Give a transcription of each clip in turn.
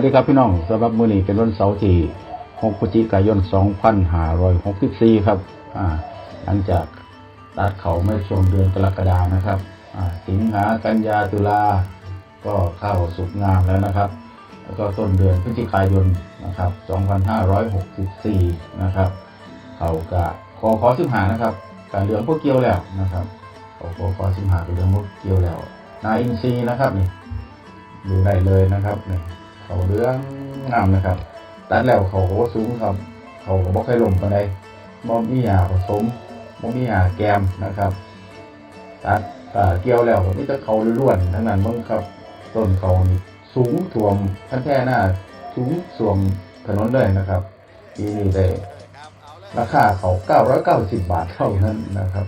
วัสดีครับพี่น้องสำหรับมื้อนี้เป็นวันเสาร์ที่6พฤศจิกายน 2564 ครับอ่าหลังจากตัดเขาไม่ช่วงเดือนกรกฎานะครับอ่าสิงหากันยาตุลาก็เข้าสุกงามแล้วนะครับ แล้วก็ต้นเดือนพฤศจิกายนนะครับ 2564 นะครับเขากะคอคอสิบหานะครับการเรื่องพวกเกี่ยวแล้วนะครับเขาคอคอสิบหาเป็นเรื่องพวกเกี่ยวแล้วนาอินซีนะครับนี่ดูได้เลยนะครับนี่ เขาเรื่องงามนะครับ ตัดแล้วเขาก็สูงครับ เขาก็บ่เคยลมปานใดบ่มีหญ้าผสมบ่มีหญ้าแกมนะครับตัดเกี่ยวแล้วก็มีแต่เขาล้วนทั้งนั้นบิ่งครับต้นเขานี่สูงท่วมคันแท่หน้าสูงสวมถนนเลยนะครับปีนี้ได้ราคาเขา990บาทเท่านั้นนะครับ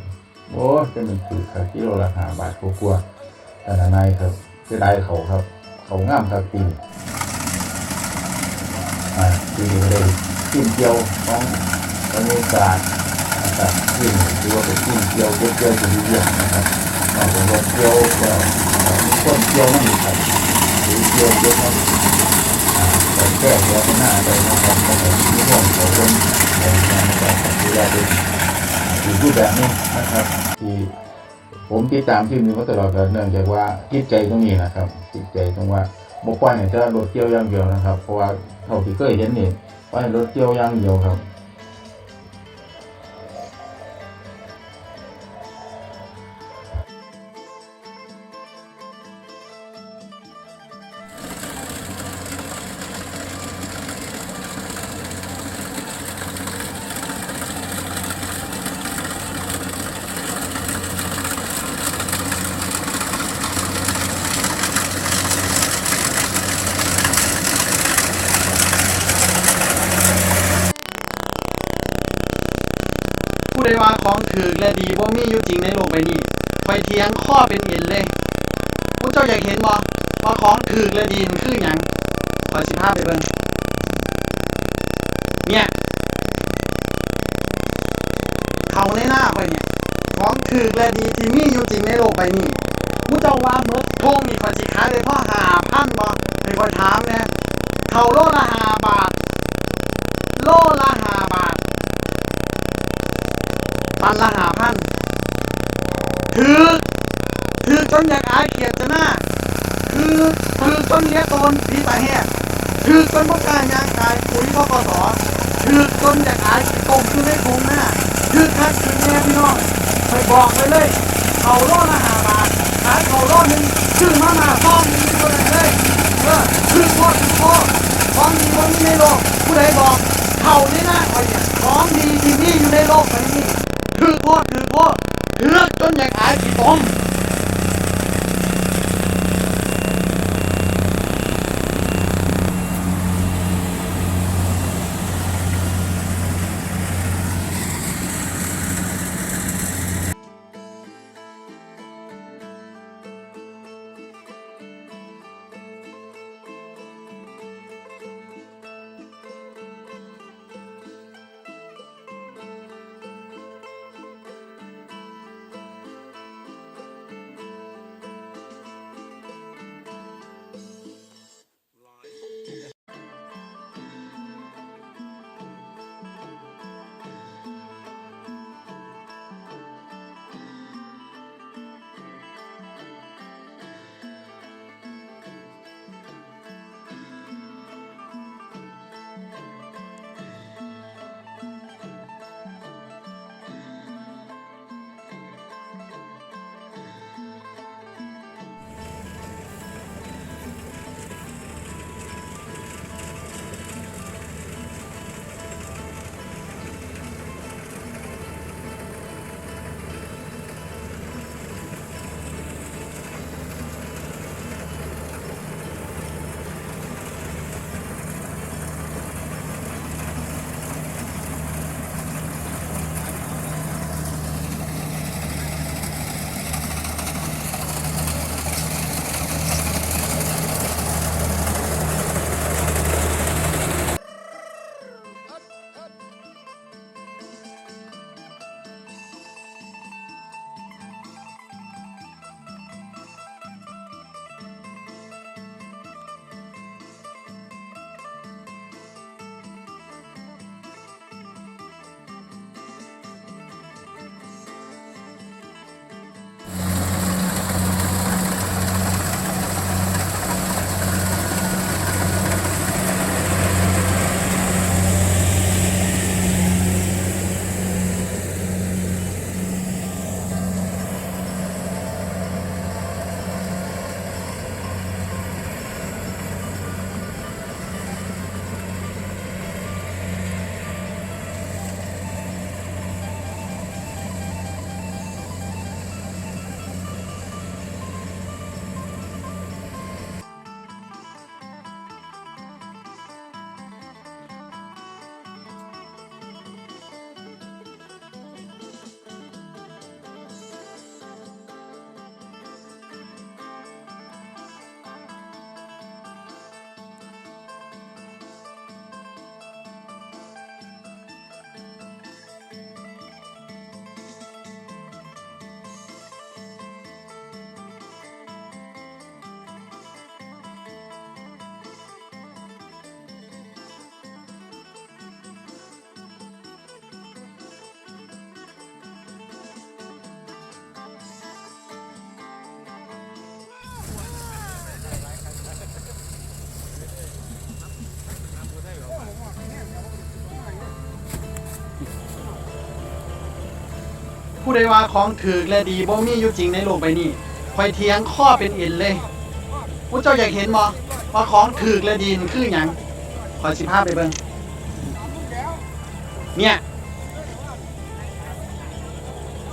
โอ้จะเป็นคือกิโลละ5บาทกว่าๆแต่นายครับเสียดายเขาครับ เขางามครับปี สี่เลยทีมเกียวของบรรยากาศนะครับทีมถือว่าเป็นทีมเกียวเกี่ยวเกี่ยวดีเยี่ยมนะครับนอกจากเกียวก็มีคนเกียวนั่นอีกครับหรือเกียวเยอะมากแต่แก้ตัวข้างหน้าไปนะครับก็เป็นที่ห่วงเขาคนในการนะครับดูแลเป็นอยู่รูปแบบนี้นะครับที่ผมติดตามทีมนี้มาตลอดเนื่องจากว่าจิตใจตรงนี้นะครับจิตใจตรงว่า บกปล่อยให้แต่รถเกี่ยวอย่างเดียวนะครับ เพราะว่าเท่าที่เคยเห็นนี่ปล่อยรถเกี่ยวอย่างเดียวครับ ผู้ใดว่าของถือและดีว่มีอยู่จริงในโลกใบนี้ไฟเทียงข้อเป็นเอ็นเลยผู้เจ้าอยากเห็นบ่ว่าของถือและดีมันคือหยังขอสิพาไปเบิ่งเนี่ยเขาในหน้าไปเนี่ยของถือและดีที่มีอยู่จริงในโลกใบนี้ผู้เจ้าว่าเมื่อทงมีขอสิขายเลยพ่อหาพันบ่ให้คอยถามเนี่ยเขาโลละหาบาท โลละหาบาท ปันละหาพันถือ ถือจนอยากอายเขียดจะหน้าคือถือจนเลี้ยตนผีตาแหกถือจนพวกการยางกายปุ๋ยพกสถือจนอยากอายขี้ตมคือในโคงหน้าถือคัดถือแน่พี่น้องไปบอกไปเลยเขาโลละหาบาทขายเขาโลหนึ่งชื่อมาหน้าซ่องนี้ตัวไหนเลยเออคือพ่อคือพ่อของดีวันนี้ในโลกผู้ใดบอกเขาในหน้าคอยเนี่ยของดีที่นี่อยู่ในโลกใบนี้คือโคตรคือโคตรเถือกจนอยากหายขี้ตม ผู้ใดว่าของถือและดีบ่มีอยู่จริงในโลกใบนี้คอยเทียงข้อเป็นเอ็นเลยผู้เจ้าอยากเห็นบ่ว่าของถือและดีมันคือหยังคอยสิพาไปเบิ่งเนี่ย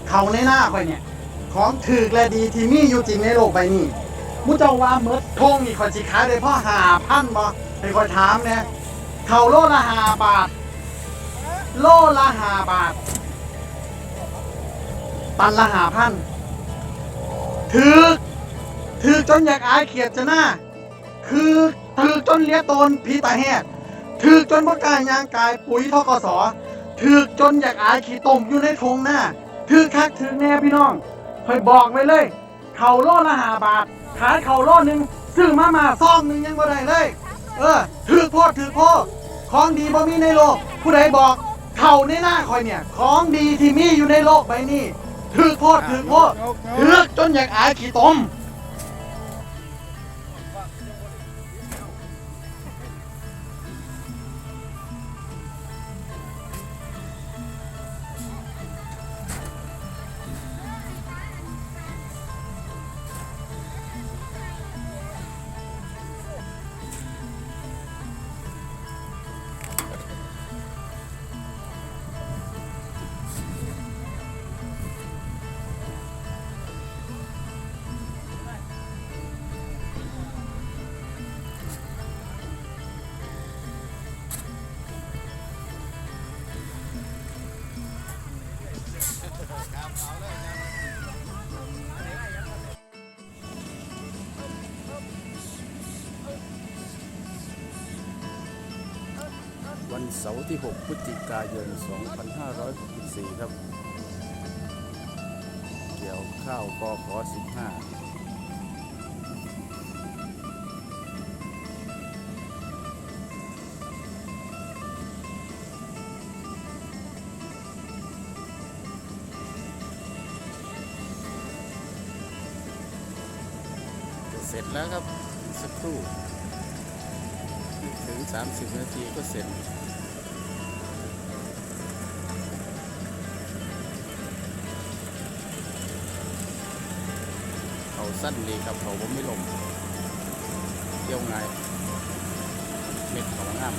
เขาในหน้าคอยเนี่ย ของถือและดีที่มีอยู่จริงในโลกใบนี้ผู้เจ้าว่าเมดทงนี่คอยสิขายได้พ่อหาพันบ่ให้คอยถามเนี่ยเขาโลละหาบาท โลละหาบาท ตันละหาพันถือถือจนอยากอายเขียดจะหน้า คือถือจนเลี้ยตนพีตาแหกถือจนประกายยางกายปุ๋ยทกสถือจนอยากอายขี่ต้มอยู่ในทงหน้าถือคักถือแน่พี่น้องคอยบอกไว้เลย เขาโลละหาบาท ขายเขาโลหนึ่งซื้อมามาซองหนึ่งยังบ่ได้เลย เออถือโพดถือโพดของดีบ่มีในโลก ผู้ใดบอกเขาในหน้าคอยเนี่ย ของดีที่มีอยู่ในโลกใบนี้ ถือโพดถือโพดถือจนอยากอายขี่ต้ม เสาร์ที่ 6 พฤศจิกายน 2564 ครับ เกี่ยวข้าวกอขอ15เสร็จแล้วครับสักครู่ถึง 30 นาทีก็เสร็จ สั้นดีครับเขาผมไม่ลงเที่ยวไงเม็ดของงาม